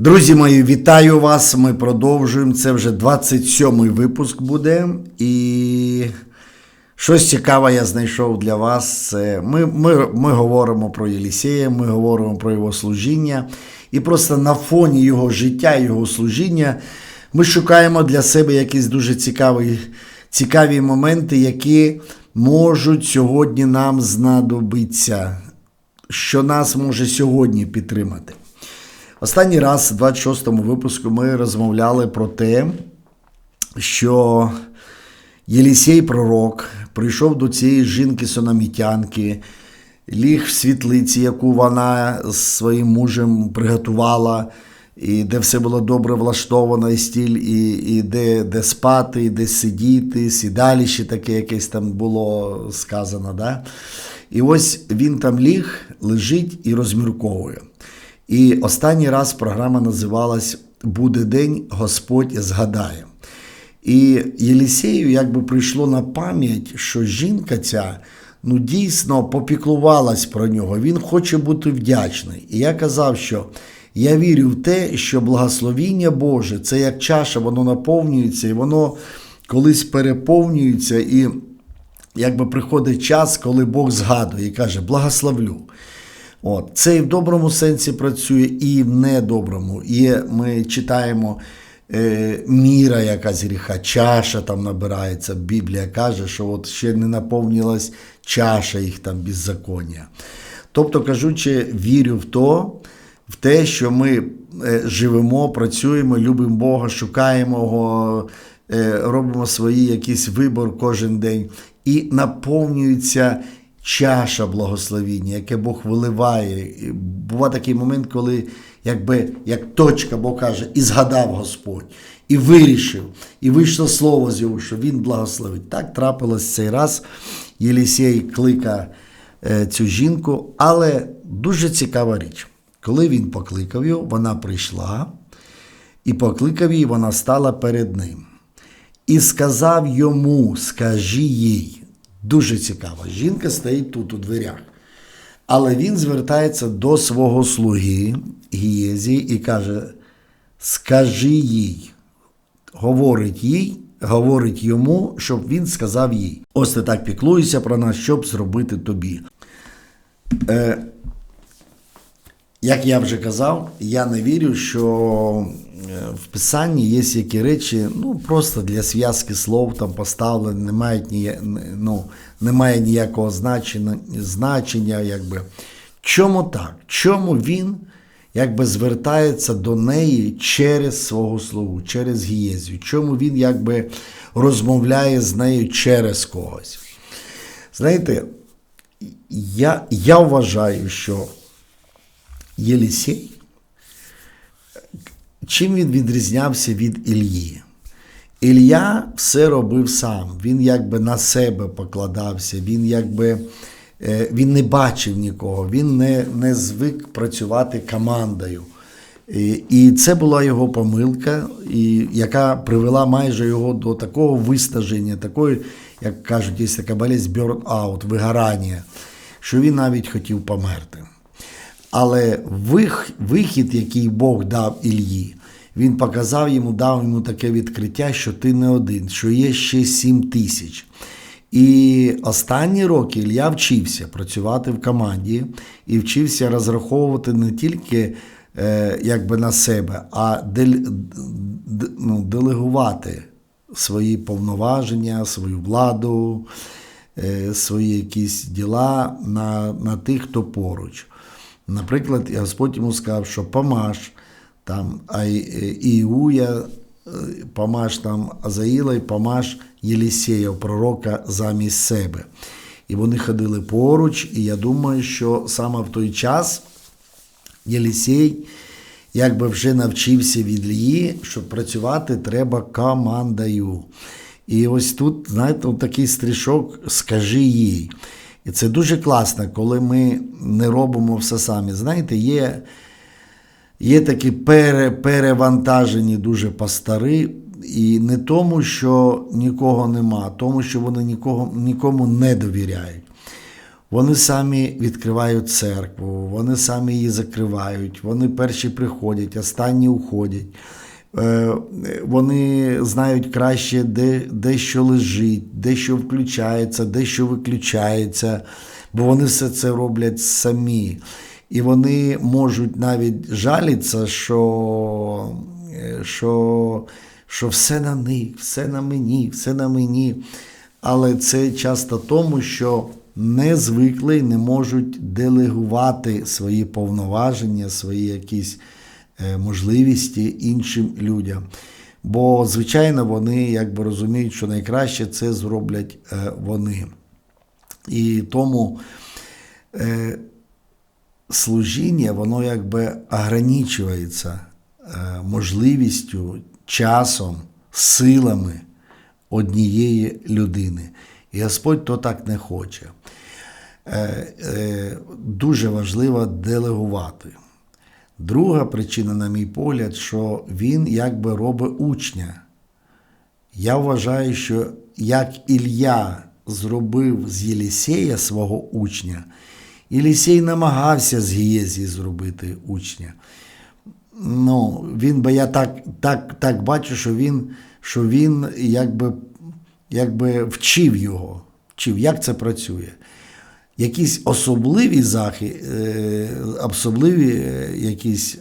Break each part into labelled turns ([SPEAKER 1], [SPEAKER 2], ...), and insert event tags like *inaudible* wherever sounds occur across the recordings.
[SPEAKER 1] Друзі мої, вітаю вас. Ми продовжуємо. Це вже 27-й випуск буде. І щось цікаве я знайшов для вас. Це ми, ми, ми говоримо про Єлісея, ми говоримо про його служіння. І просто на фоні його життя, його служіння ми шукаємо для себе якісь дуже цікаві, цікаві моменти, які можуть сьогодні нам знадобитися, що нас може сьогодні підтримати. Останній раз, в 26-му випуску, ми розмовляли про те, що Єлісей пророк прийшов до цієї жінки сономітянки, ліг в світлиці, яку вона з своїм мужем приготувала, і де все було добре влаштовано, і стіль, і, і де, де спати, і де сидіти, сідалище таке якесь там було сказано. Да? І ось він там ліг, лежить і розмірковує. І останній раз програма називалась Буде день, Господь згадає. І Єлісею якби прийшло на пам'ять, що жінка ця ну, дійсно попіклувалась про нього. Він хоче бути вдячний. І я казав, що я вірю в те, що благословіння Боже це як чаша, воно наповнюється, і воно колись переповнюється, і якби приходить час, коли Бог згадує і каже: благословлю. От. Це і в доброму сенсі працює, і в недоброму. І ми читаємо е, міра, якась гріха, чаша там набирається. Біблія каже, що от ще не наповнилась чаша їх там беззаконня. Тобто, кажучи, вірю в то, в те, що ми е, живемо, працюємо, любимо Бога, шукаємо Його, е, робимо свої якийсь вибор кожен день і наповнюється чаша благословіння, яке Бог виливає. Бува такий момент, коли якби як точка Бог каже, і згадав Господь, і вирішив, і вийшло слово з його, що він благословить. Так трапилось цей раз. Єлісей клика е, цю жінку, але дуже цікава річ. Коли він покликав її, вона прийшла і покликав її, вона стала перед ним. І сказав йому, скажи їй. Дуже цікаво. Жінка стоїть тут у дверях. Але він звертається до свого слуги Гієзі і каже: Скажи їй, говорить їй, говорить йому, щоб він сказав їй. Ось ти так піклуєшся про нас, щоб зробити тобі. Е, як я вже казав, я не вірю, що в Писанні є які речі, ну просто для зв'язки слов там поставлені, не мають нія, ну, немає ніякого значення, значення. якби. Чому так? Чому він якби звертається до неї через свого слугу, через Гієзію? Чому він якби розмовляє з нею через когось? Знаєте, я, я вважаю, що Єлісей, чим він відрізнявся від Ільї? Ілля все робив сам, він якби на себе покладався, він якби е, він не бачив нікого, він не, не звик працювати командою. І, і це була його помилка, і, яка привела майже його до такого виснаження, такої, як кажуть, є така болезнь burn-out, вигорання, що він навіть хотів померти. Але вихід, який Бог дав Ільї, він показав йому, дав йому таке відкриття, що ти не один, що є ще сім тисяч. І останні роки Ілья вчився працювати в команді і вчився розраховувати не тільки е, якби на себе, а дель, ну, делегувати свої повноваження, свою владу, е, свої якісь діла на, на тих, хто поруч. Наприклад, Господь йому сказав, що помаш там Іуя, помаш там Азаїла і помаш Єлісея, пророка замість себе. І вони ходили поруч, і я думаю, що саме в той час Єлісей якби вже навчився від Лії, що працювати треба командою. І ось тут, знаєте, такий стрішок, скажи їй. І це дуже класно, коли ми не робимо все самі. Знаєте, є є такі пере, перевантажені дуже пастори, і не тому, що нікого нема, а тому, що вони нікого, нікому не довіряють. Вони самі відкривають церкву, вони самі її закривають, вони перші приходять, останні уходять. Е, Вони знають краще, де, де що лежить, де що включається, де що виключається, бо вони все це роблять самі. І вони можуть навіть жалітися, що, е, що, що все на них, все на мені, все на мені. Але це часто тому, що не звикли не можуть делегувати свої повноваження, свої якісь е, можливості іншим людям. Бо, звичайно, вони якби розуміють, що найкраще це зроблять е, вони. І тому е, служіння, воно якби ограничується можливістю, часом, силами однієї людини. І Господь то так не хоче. Дуже важливо делегувати. Друга причина, на мій погляд, що він якби робить учня. Я вважаю, що як Ілля зробив з Єлісея свого учня, Єлісей намагався з Гієзії зробити учня. Ну, він би я так, так, так бачу, що він, що він якби, якби вчив його, вчив, як це працює. Якісь особливі захи, е, особливі е, якісь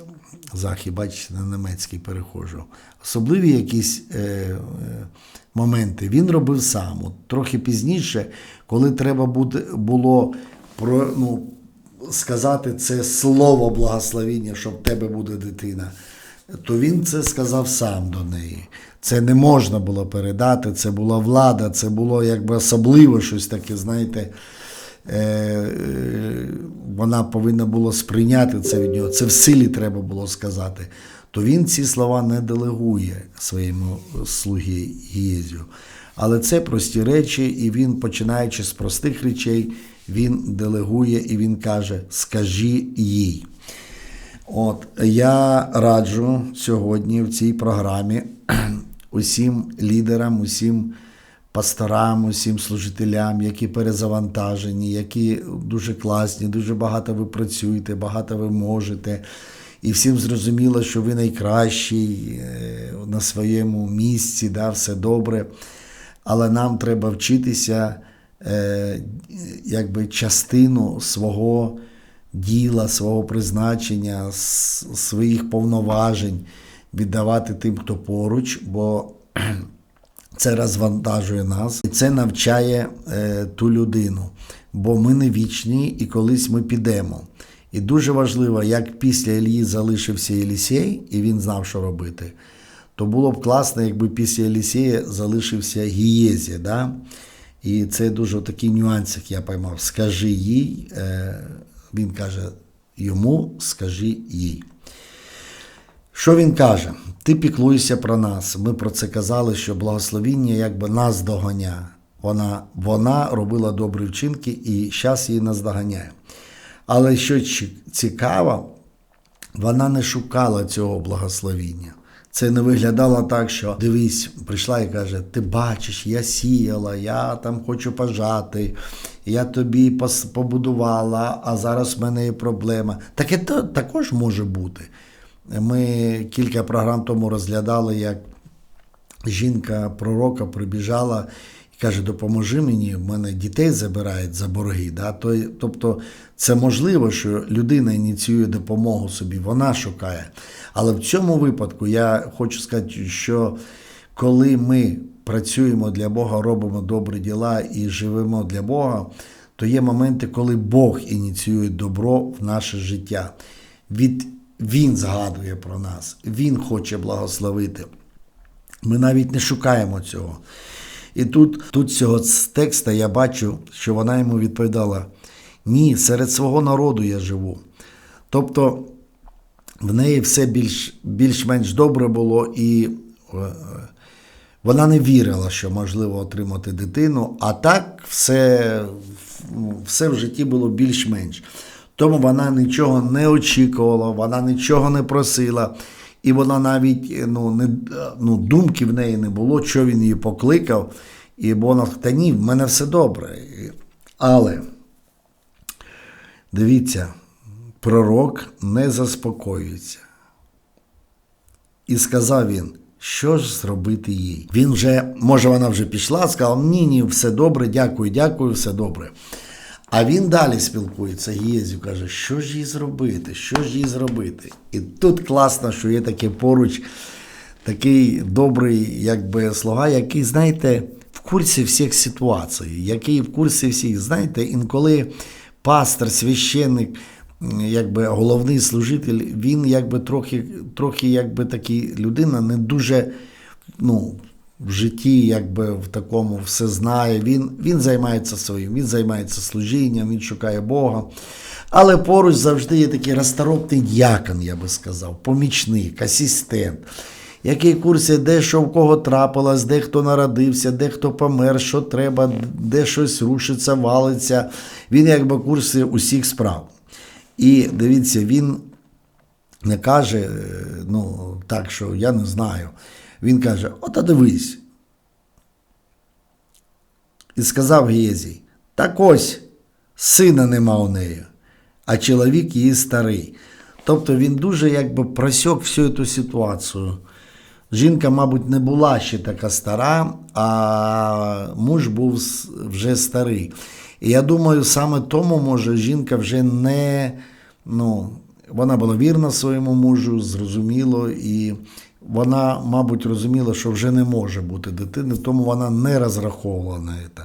[SPEAKER 1] захи, бачите, на немецький перехожу, особливі якісь е, моменти він робив сам. От трохи пізніше, коли треба було про, ну, сказати це слово благословіння, що в тебе буде дитина, то він це сказав сам до неї. Це не можна було передати, це була влада, це було якби особливо щось таке, знаєте. Е, Вона повинна була сприйняти це від нього. Це в силі треба було сказати. То він ці слова не делегує своєму слугі Гієзю. Але це прості речі, і він, починаючи з простих речей, він делегує і він каже: Скажи їй. От я раджу сьогодні в цій програмі *clears throat* усім лідерам, усім пасторам, усім служителям, які перезавантажені, які дуже класні, дуже багато ви працюєте, багато ви можете. І всім зрозуміло, що ви найкращий е, на своєму місці, да, все добре. Але нам треба вчитися е, якби частину свого діла, свого призначення, своїх повноважень віддавати тим, хто поруч, бо це розвантажує нас, і це навчає е, ту людину. Бо ми не вічні і колись ми підемо. І дуже важливо, як після Ілії залишився Єлісей, і він знав, що робити, то було б класно, якби після Єлісея залишився Гієзі. Да? І це дуже такий нюанс, як я поймав. Скажи їй, е, він каже йому, скажи їй. Що він каже? Ти піклуєшся про нас. Ми про це казали, що благословіння якби нас доганя. Вона, вона робила добрі вчинки і зараз її наздоганяє. Але що цікаво, вона не шукала цього благословіння. Це не виглядало так, що дивись, прийшла і каже: Ти бачиш, я сіяла, я там хочу пожати, я тобі побудувала, а зараз в мене є проблема. Таке також може бути. Ми кілька програм тому розглядали, як жінка пророка прибіжала і каже: Допоможи мені, в мене дітей забирають за борги. Тобто це можливо, що людина ініціює допомогу собі, вона шукає. Але в цьому випадку я хочу сказати, що коли ми працюємо для Бога, робимо добрі діла і живемо для Бога, то є моменти, коли Бог ініціює добро в наше життя. Від, він згадує про нас, Він хоче благословити. Ми навіть не шукаємо цього. І тут, тут цього текста я бачу, що вона йому відповідала: ні, серед свого народу я живу. Тобто в неї все більш, більш-менш добре було, і е, вона не вірила, що можливо отримати дитину, а так все, все в житті було більш-менш. Тому вона нічого не очікувала, вона нічого не просила. І вона навіть ну, не, ну, думки в неї не було, що він її покликав. І вона та ні, в мене все добре. Але Дивіться, пророк не заспокоюється. І сказав він, що ж зробити їй? Він вже, може, вона вже пішла, сказав, ні, ні, все добре, дякую, дякую, все добре. А він далі спілкується, Гєзю каже, що ж їй зробити, що ж їй зробити? І тут класно, що є таке поруч такий добрий, якби слуга, який, знаєте, в курсі всіх ситуацій, який в курсі всіх, знаєте, інколи пастор, священник, якби головний служитель, він якби трохи, трохи якби такий людина не дуже, ну, в житті, якби в такому все знає. Він, він займається своїм, він займається служінням, він шукає Бога. Але поруч завжди є такий розторопний дякон, я би сказав, помічник, асистент, який в курсі, де що в кого трапилось, де хто народився, де хто помер, що треба, де щось рушиться, валиться. Він якби в курсі усіх справ. І дивіться, він не каже, е, ну, так, що я не знаю. Він каже: Ота дивись. І сказав Гєзій, так ось сина нема у неї, а чоловік її старий. Тобто він дуже якби просьок всю цю ситуацію. Жінка, мабуть, не була ще така стара, а муж був вже старий. І я думаю, саме тому, може, жінка вже не. Ну, вона була вірна своєму мужу, зрозуміло, і вона, мабуть, розуміла, що вже не може бути дитини, тому вона не розраховувала на це.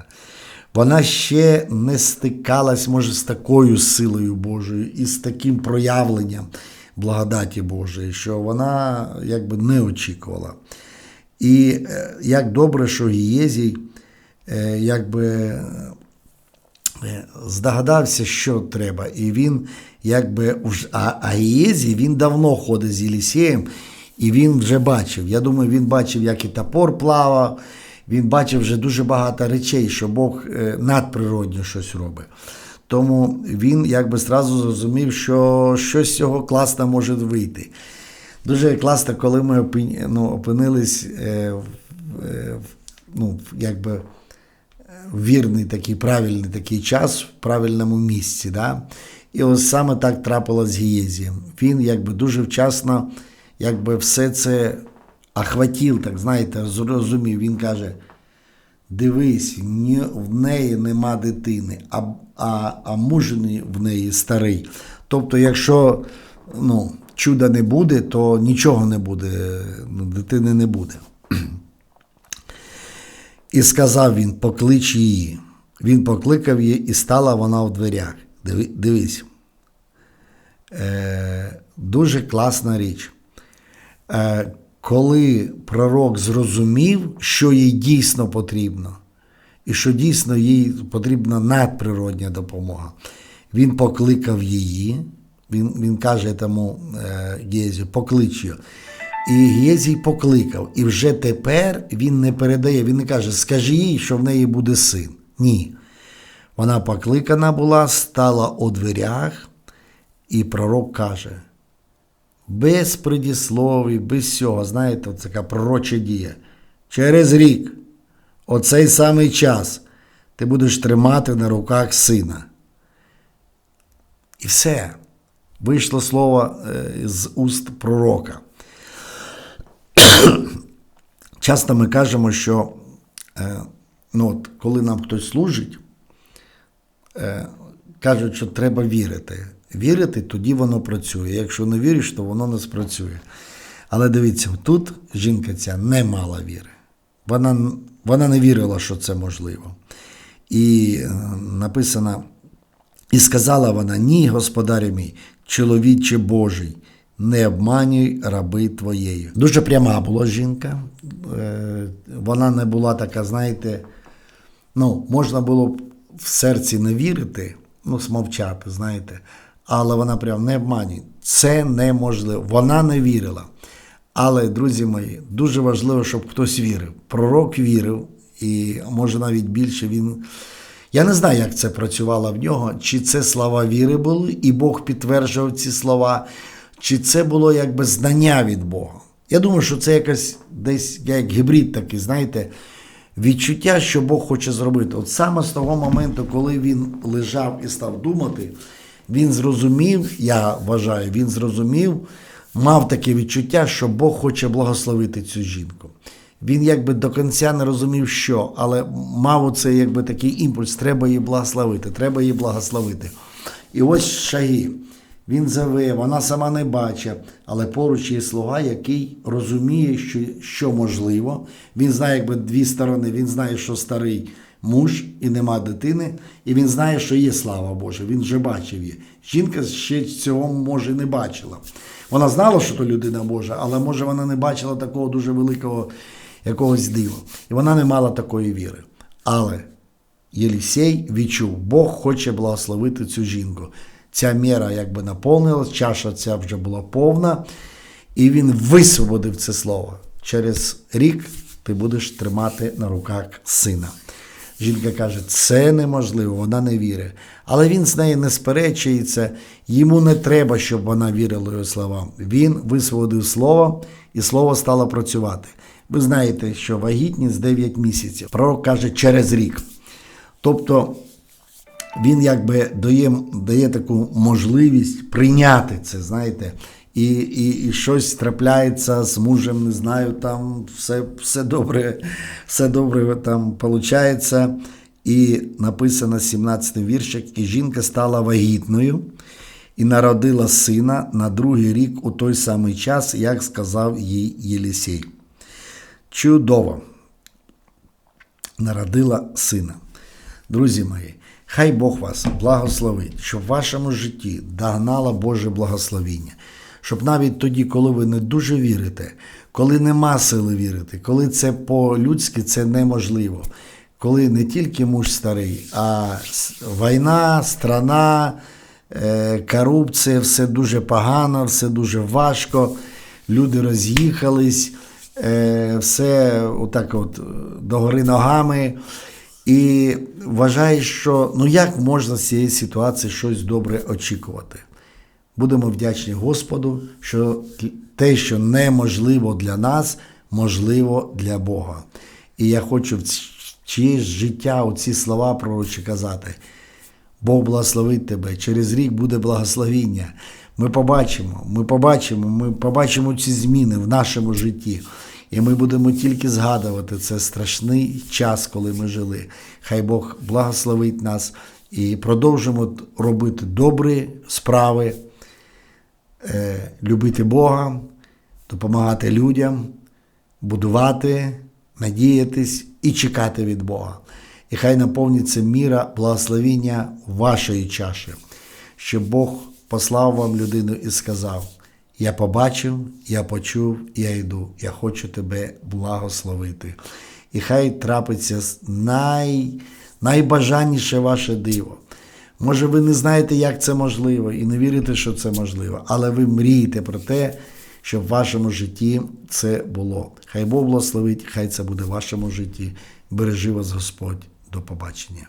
[SPEAKER 1] Вона ще не стикалась, може, з такою силою Божою і з таким проявленням благодаті Божої, що вона якби не очікувала. І е, як добре, що Гієзій е, якби е, здогадався, що треба. І він якби а, Гієзій, він давно ходить з Єлісієм, і він вже бачив. Я думаю, він бачив, як і топор плавав. Він бачив вже дуже багато речей, що Бог е, надприродньо щось робить. Тому він якби зразу зрозумів, що щось з цього класно може вийти. Дуже класно, коли ми ну, опинились е, е, ну, якби в вірний такий правильний такий час в правильному місці. Да? І ось саме так трапилось з Гієзієм. Він якби дуже вчасно якби все це охватив, так знаєте, зрозумів. Він каже: дивись, ні, в неї нема дитини, а, а, а муж в неї старий. Тобто, якщо ну, чуда не буде, то нічого не буде, ну, дитини не буде. І сказав він: поклич її. Він покликав її, і стала вона в дверях. Диви- Дивись. Е, дуже класна річ. Е, коли пророк зрозумів, що їй дійсно потрібно, і що дійсно їй потрібна надприродня допомога, він покликав її, він, він каже тому е, Гєзю, поклич її. І Гєзій покликав. І вже тепер він не передає, він не каже, скажи їй, що в неї буде син. Ні. Вона покликана була, стала у дверях, і пророк каже: без предісловій, без всього, знаєте, така пророча дія. Через рік, оцей самий час, ти будеш тримати на руках сина. І все. Вийшло слово е, з уст пророка. *coughs* Часто ми кажемо, що е, ну, от, коли нам хтось служить, е, кажуть, що треба вірити. Вірити, тоді воно працює. Якщо не віриш, то воно не спрацює. Але дивіться, тут жінка ця не мала віри. Вона, вона не вірила, що це можливо. І е, написано: і сказала вона: Ні, господарю мій, чоловіче Божий, не обманюй раби твоєю. Дуже пряма була жінка. Е, Вона не була така, знаєте, ну, можна було б в серці не вірити, ну, смовчати, знаєте, але вона прям не обманює. Це неможливо. Вона не вірила. Але, друзі мої, дуже важливо, щоб хтось вірив. Пророк вірив, і може навіть більше він. Я не знаю, як це працювало в нього, чи це слова віри були, і Бог підтверджував ці слова, чи це було якби знання від Бога. Я думаю, що це якась десь як гібрид такий, знаєте, відчуття, що Бог хоче зробити. От саме з того моменту, коли він лежав і став думати, він зрозумів, я вважаю, він зрозумів, мав таке відчуття, що Бог хоче благословити цю жінку. Він якби до кінця не розумів, що, але мав оцей якби такий імпульс, треба її благословити, треба її благословити. І ось шаги. Він зове, вона сама не бачить, але поруч є слуга, який розуміє, що, що можливо. Він знає, якби дві сторони. Він знає, що старий муж і нема дитини, і він знає, що є слава Божа. Він вже бачив її. Жінка ще цього може не бачила. Вона знала, що то людина Божа, але може вона не бачила такого дуже великого якогось дива. І вона не мала такої віри. Але Єлісей відчув, Бог хоче благословити цю жінку. Ця міра якби наповнилась, чаша ця вже була повна, і він висвободив це слово. Через рік ти будеш тримати на руках сина. Жінка каже, це неможливо, вона не вірить. Але він з нею не сперечується, йому не треба, щоб вона вірила його словам. Він висвободив слово, і слово стало працювати. Ви знаєте, що вагітність 9 місяців. Пророк каже через рік. Тобто він якби дає, дає таку можливість прийняти це, знаєте, і, і, і щось трапляється з мужем, не знаю, там все, все добре, все добре там виходить. І написано 17 віршик, і жінка стала вагітною і народила сина на другий рік у той самий час, як сказав їй Єлісей. Чудово народила сина. Друзі мої, хай Бог вас благословить, щоб в вашому житті догнало Боже благословіння. Щоб навіть тоді, коли ви не дуже вірите, коли нема сили вірити, коли це по-людськи це неможливо, коли не тільки муж старий, а війна, страна, е, корупція, все дуже погано, все дуже важко, люди роз'їхались, е, все отак от е, догори ногами. І вважаєш, що ну як можна з цієї ситуації щось добре очікувати. Будемо вдячні Господу, що те, що неможливо для нас, можливо для Бога. І я хочу в чиєсь життя оці слова пророчі казати. Бог благословить тебе. Через рік буде благословіння. Ми побачимо, ми побачимо, ми побачимо ці зміни в нашому житті. І ми будемо тільки згадувати це страшний час, коли ми жили. Хай Бог благословить нас і продовжимо робити добрі справи, любити Бога, допомагати людям, будувати, надіятись і чекати від Бога. І хай наповниться міра благословіння вашої чаші, щоб Бог послав вам людину і сказав: Я побачив, я почув, я йду, я хочу тебе благословити. І хай трапиться най, найбажанніше ваше диво. Може, ви не знаєте, як це можливо, і не вірите, що це можливо, але ви мрієте про те, щоб в вашому житті це було. Хай Бог благословить, хай це буде в вашому житті. Бережи вас Господь. До побачення.